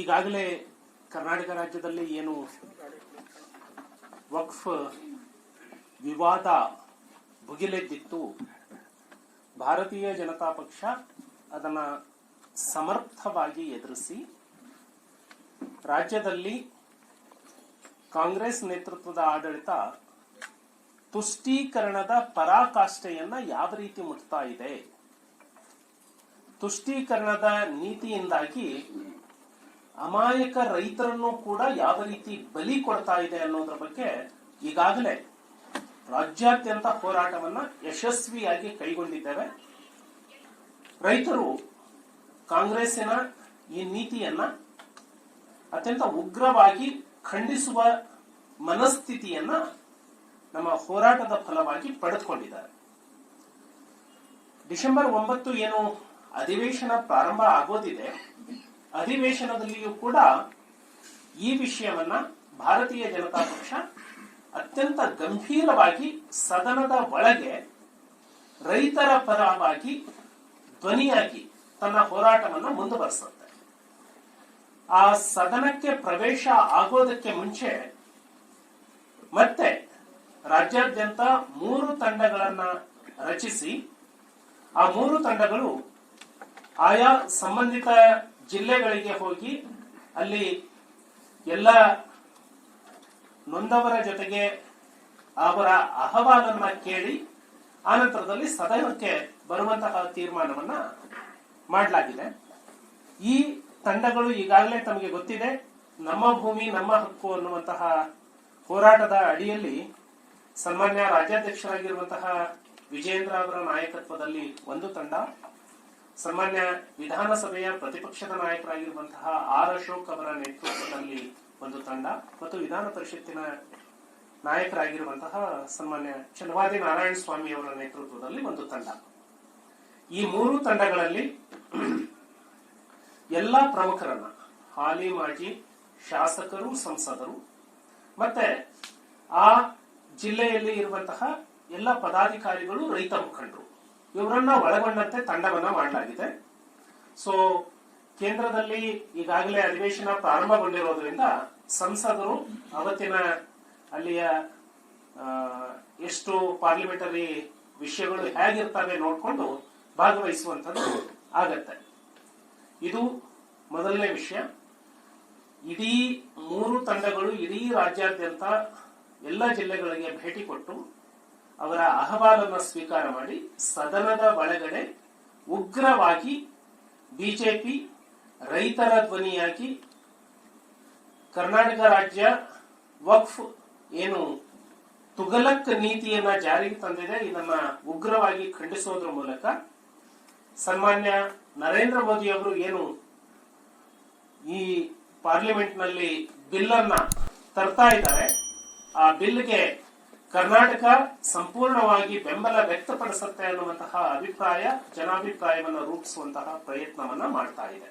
ಈಗಾಗಲೇ ಕರ್ನಾಟಕ ರಾಜ್ಯದಲ್ಲಿ ಏನು ವಕ್ಫ್ ವಿವಾದ ಭುಗಿಲೆದ್ದಿತ್ತು, ಭಾರತೀಯ ಜನತಾ ಪಕ್ಷ ಅದನ್ನ ಸಮರ್ಥವಾಗಿ ಎದುರಿಸಿ, ರಾಜ್ಯದಲ್ಲಿ ಕಾಂಗ್ರೆಸ್ ನೇತೃತ್ವದ ಆಡಳಿತ ತುಷ್ಟೀಕರಣದ ಪರಾಕಾಷ್ಠೆಯನ್ನ ಯಾವ ರೀತಿ ಮುಟ್ತಾ ಇದೆ, ತುಷ್ಟೀಕರಣದ ನೀತಿಯಿಂದಾಗಿ ಅಮಾಯಕ ರೈತರನ್ನು ಕೂಡ ಯಾವ ರೀತಿ ಬಲಿ ಕೊಡ್ತಾ ಇದೆ ಅನ್ನೋದ್ರ ಬಗ್ಗೆ ಈಗಾಗಲೇ ರಾಜ್ಯಾದ್ಯಂತ ಹೋರಾಟವನ್ನ ಯಶಸ್ವಿಯಾಗಿ ಕೈಗೊಂಡಿದ್ದೇವೆ. ರೈತರು ಕಾಂಗ್ರೆಸ್ಸಿನ ಈ ನೀತಿಯನ್ನ ಅತ್ಯಂತ ಉಗ್ರವಾಗಿ ಖಂಡಿಸುವ ಮನಸ್ಥಿತಿಯನ್ನ ನಮ್ಮ ಹೋರಾಟದ ಫಲವಾಗಿ ಪಡೆದುಕೊಂಡಿದ್ದಾರೆ. ಡಿಸೆಂಬರ್ ಒಂಬತ್ತು ಏನು ಅಧಿವೇಶನ ಪ್ರಾರಂಭ ಆಗೋದಿದೆ ಅಧಿವೇಶನದಲ್ಲಿಯೂ ಕೂಡ ಈ ವಿಷಯವನ್ನ ಭಾರತೀಯ ಜನತಾ ಪಕ್ಷ ಅತ್ಯಂತ ಗಂಭೀರವಾಗಿ ಸದನದ ಒಳಗೆ ರೈತರ ಪರವಾಗಿ ಧ್ವನಿಯಾಗಿ ತನ್ನ ಹೋರಾಟವನ್ನು ಮುಂದುವರೆಸುತ್ತೆ. ಆ ಸದನಕ್ಕೆ ಪ್ರವೇಶ ಆಗೋದಕ್ಕೆ ಮುಂಚೆ ಮತ್ತೆ ರಾಜ್ಯಾದ್ಯಂತ ಮೂರು ತಂಡಗಳನ್ನ ರಚಿಸಿ ಆ ಮೂರು ತಂಡಗಳು ಆಯಾ ಸಂಬಂಧಿತ ಜಿಲ್ಲೆಗಳಿಗೆ ಹೋಗಿ ಅಲ್ಲಿ ಎಲ್ಲ ನೊಂದವರ ಜೊತೆಗೆ ಅವರ ಅಹವಾಲನ್ನ ಕೇಳಿ ಆನಂತರದಲ್ಲಿ ಸದನಕ್ಕೆ ಬರುವಂತಹ ತೀರ್ಮಾನವನ್ನ ಮಾಡಲಾಗಿದೆ. ಈ ತಂಡಗಳು ಈಗಾಗಲೇ ತಮಗೆ ಗೊತ್ತಿದೆ, ನಮ್ಮ ಭೂಮಿ, ನಮ್ಮ ಹಕ್ಕು ಅನ್ನುವಂತಹ ಹೋರಾಟದ ಅಡಿಯಲ್ಲಿ ಸನ್ಮಾನ್ಯ ರಾಜ್ಯಾಧ್ಯಕ್ಷರಾಗಿರುವಂತಹ ವಿಜೇಂದ್ರ ಅವರ ನಾಯಕತ್ವದಲ್ಲಿ ಒಂದು ತಂಡ ಸನ್ಮಾನ್ಯ ವಿಧಾನಸಭೆಯ ಪ್ರತಿಪಕ್ಷದ ನಾಯಕರಾಗಿರುವಂತಹ ಆರ್ ಅಶೋಕ್ ಅವರ ನೇತೃತ್ವದಲ್ಲಿ ಒಂದು ತಂಡ ಮತ್ತು ವಿಧಾನ ಪರಿಷತ್ತಿನ ನಾಯಕರಾಗಿರುವಂತಹ ಸನ್ಮಾನ್ಯ ಚನ್ನವಾದಿ ನಾರಾಯಣ ಸ್ವಾಮಿ ಅವರ ನೇತೃತ್ವದಲ್ಲಿ ಒಂದು ತಂಡ. ಈ ಮೂರು ತಂಡಗಳಲ್ಲಿ ಎಲ್ಲ ಪ್ರಮುಖರನ್ನ ಹಾಲಿ ಮಾಜಿ ಶಾಸಕರು, ಸಂಸದರು ಮತ್ತೆ ಆ ಜಿಲ್ಲೆಯಲ್ಲಿ ಇರುವಂತಹ ಎಲ್ಲ ಪದಾಧಿಕಾರಿಗಳು, ರೈತ ಮುಖಂಡರು. ಇವರನ್ನ ಒಳಗೊಂಡಂತೆ ತಂಡವನ್ನ ಮಾಡಲಾಗಿದೆ. ಸೊ ಕೇಂದ್ರದಲ್ಲಿ ಈಗಾಗಲೇ ಅಧಿವೇಶನ ಪ್ರಾರಂಭಗೊಂಡಿರೋದ್ರಿಂದ ಸಂಸದರು ಅವತ್ತಿನ ಅಲ್ಲಿಯ ಎಷ್ಟು ಪಾರ್ಲಿಮೆಂಟರಿ ವಿಷಯಗಳು ಹೇಗಿರ್ತವೆ ನೋಡಿಕೊಂಡು ಭಾಗವಹಿಸುವಂತದ್ದು ಆಗತ್ತೆ. ಇದು ಮೊದಲನೇ ವಿಷಯ. ಇಡೀ ಮೂರು ತಂಡಗಳು ಇಡೀ ರಾಜ್ಯಾದ್ಯಂತ ಎಲ್ಲ ಜಿಲ್ಲೆಗಳಿಗೆ ಭೇಟಿ ಕೊಟ್ಟು ಅವರ ಅಹವಾಲನ್ನು ಸ್ವೀಕಾರ ಮಾಡಿ ಸದನದ ಒಳಗಡೆ ಉಗ್ರವಾಗಿ ಬಿಜೆಪಿ ರೈತರ ಧ್ವನಿಯಾಗಿ ಕರ್ನಾಟಕ ರಾಜ್ಯ ವಕ್ಫ್ ಏನು ತುಗಲಕ್ ನೀತಿಯನ್ನ ಜಾರಿಗೆ ತಂದಿದೆ. ಇದನ್ನ ಉಗ್ರವಾಗಿ ಖಂಡಿಸುವುದರ ಮೂಲಕ ಸನ್ಮಾನ್ಯ ನರೇಂದ್ರ ಮೋದಿ ಅವರು ಏನು ಈ ಪಾರ್ಲಿಮೆಂಟ್ನಲ್ಲಿ ಬಿಲ್ ಅನ್ನ ತರ್ತಾ ಇದ್ದಾರೆ. ಆ ಬಿಲ್ಗೆ ಕರ್ನಾಟಕ ಸಂಪೂರ್ಣವಾಗಿ ಬೆಂಬಲ ವ್ಯಕ್ತಪಡಿಸುತ್ತೆ ಅನ್ನುವಂತಹ ಅಭಿಪ್ರಾಯ ಜನಾಭಿಪ್ರಾಯವನ್ನು ರೂಪಿಸುವಂತಹ ಪ್ರಯತ್ನವನ್ನ ಮಾಡ್ತಾ ಇದೆ.